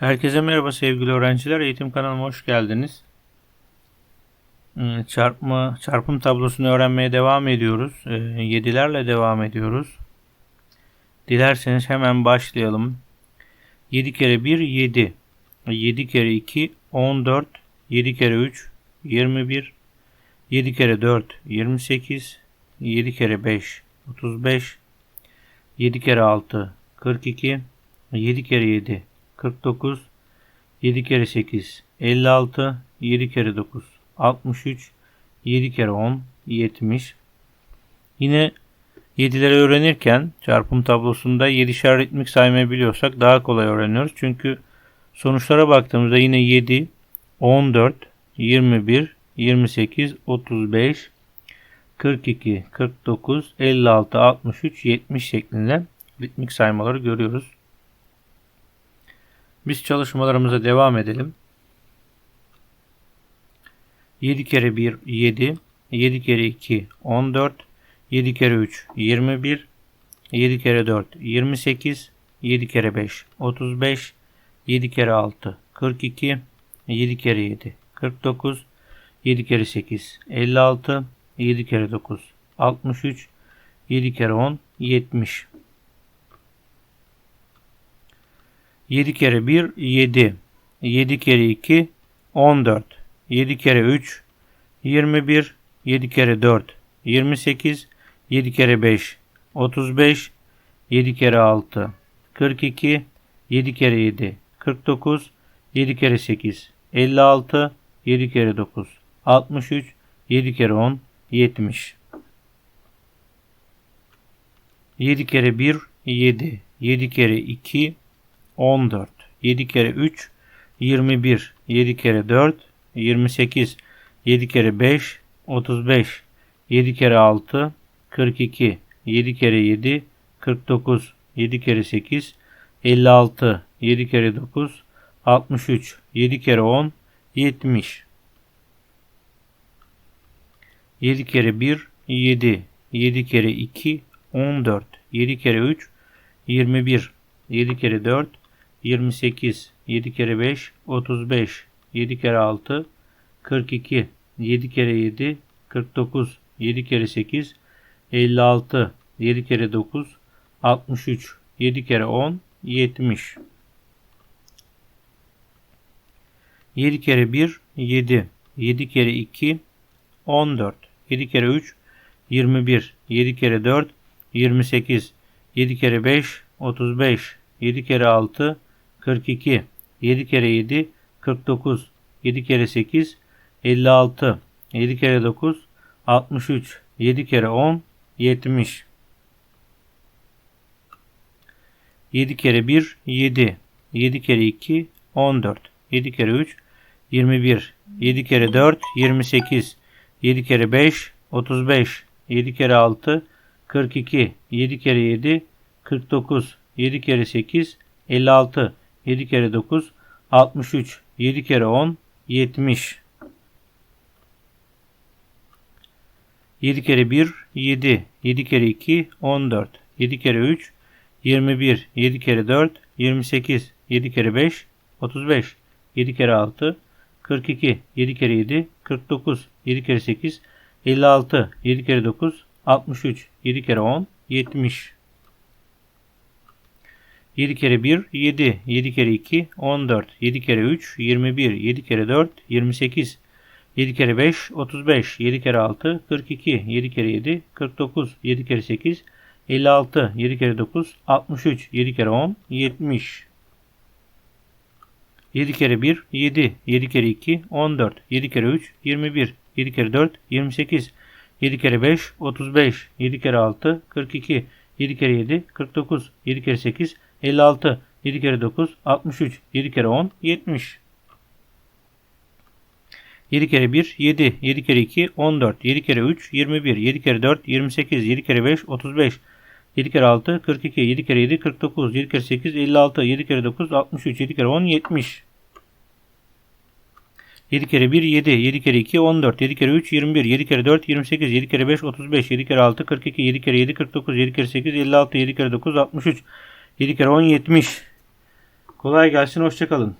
Herkese merhaba sevgili öğrenciler. Eğitim kanalıma hoş geldiniz. Hmm, Çarpma, çarpım tablosunu öğrenmeye devam ediyoruz. 7'lerle devam ediyoruz. Dilerseniz hemen başlayalım. 7 kere 1 7. 7 kere 2 14. 7 kere 3 21. 7 kere 4 28. 7 kere 5 35. 7 kere 6 42. 7 kere 7 49 7 kere 8 56 7 kere 9 63 7 kere 10 70 Yine 7'leri öğrenirken çarpım tablosunda 7'şer ritmik saymayı biliyorsak daha kolay öğreniyoruz. Çünkü sonuçlara baktığımızda yine 7, 14, 21, 28, 35, 42, 49, 56, 63, 70 şeklinde ritmik saymaları görüyoruz. Biz çalışmalarımıza devam edelim. 7 kere 1 7, 7 kere 2 14, 7 kere 3 21, 7 kere 4 28, 7 kere 5 35, 7 kere 6 42, 7 kere 7 49, 7 kere 8 56, 7 kere 9 63, 7 kere 10 70. 7 kere 1 7. 7 kere 2 14. 7 kere 3 21. 7 kere 4 28. 7 kere 5 35. 7 kere 6 42. 7 kere 7 49. 7 kere 8 56. 7 kere 9 63. 7 kere 10 70. 7 kere 1 7. 7 kere 2 14. 7 kere 3 21. 7 kere 4 28. 7 kere 5 35. 7 kere 6 42. 7 kere 7 49. 7 kere 8 56. 7 kere 9 63. 7 kere 10 70. 7 kere 1 7. 7 kere 2 14. 7 kere 3 21. 7 kere 4 28, 7 kere 5, 35, 7 kere 6, 42, 7 kere 7, 49, 7 kere 8, 56, 7 kere 9, 63, 7 kere 10, 70. 7 kere 1, 7, 7 kere 2, 14, 7 kere 3, 21, 7 kere 4, 28, 7 kere 5, 35, 7 kere 6, 42. 7 kere 7 49. 7 kere 8 56. 7 kere 9 63. 7 kere 10 70. 7 kere 1 7. 7 kere 2 14. 7 kere 3 21. 7 kere 4 28. 7 kere 5 35. 7 kere 6 42. 7 kere 7 49. 7 kere 8 56. 7 kere 9 63. 7 kere 10 70. 7 kere 1 7. 7 kere 2 14. 7 kere 3 21. 7 kere 4 28. 7 kere 5 35. 7 kere 6 42. 7 kere 7 49. 7 kere 8 56. 7 kere 9 63. 7 kere 10 70. 7 kere 1 7, 7 kere 2 14, 7 kere 3 21, 7 kere 4 28, 7 kere 5 35, 7 kere 6 42, 7 kere 7 49, 7 kere 8 56, 7 kere 9 63, 7 kere 10 70. 7 kere 1 7, 7 kere 2 14, 7 kere 3 21, 7 kere 4 28, 7 kere 5 35, 7 kere 6 42, 7 kere 7 49, 7 kere 8 56. 7 kere 9 63. 7 kere 10 70. 7 kere 1 7. 7 kere 2 14. 7 kere 3 21. 7 kere 4 28. 7 kere 5 35. 7 kere 6 42. 7 kere 7 49. 7 kere 8 56. 7 kere 9 63. 7 kere 10 70. 7 kere 1 7, 7 kere 2 14, 7 kere 3 21, 7 kere 4 28, 7 kere 5 35, 7 kere 6 42, 7 kere 7 49, 7 kere 8 56, 7 kere 9 63, 7 kere 10 70. Kolay gelsin, hoşçakalın.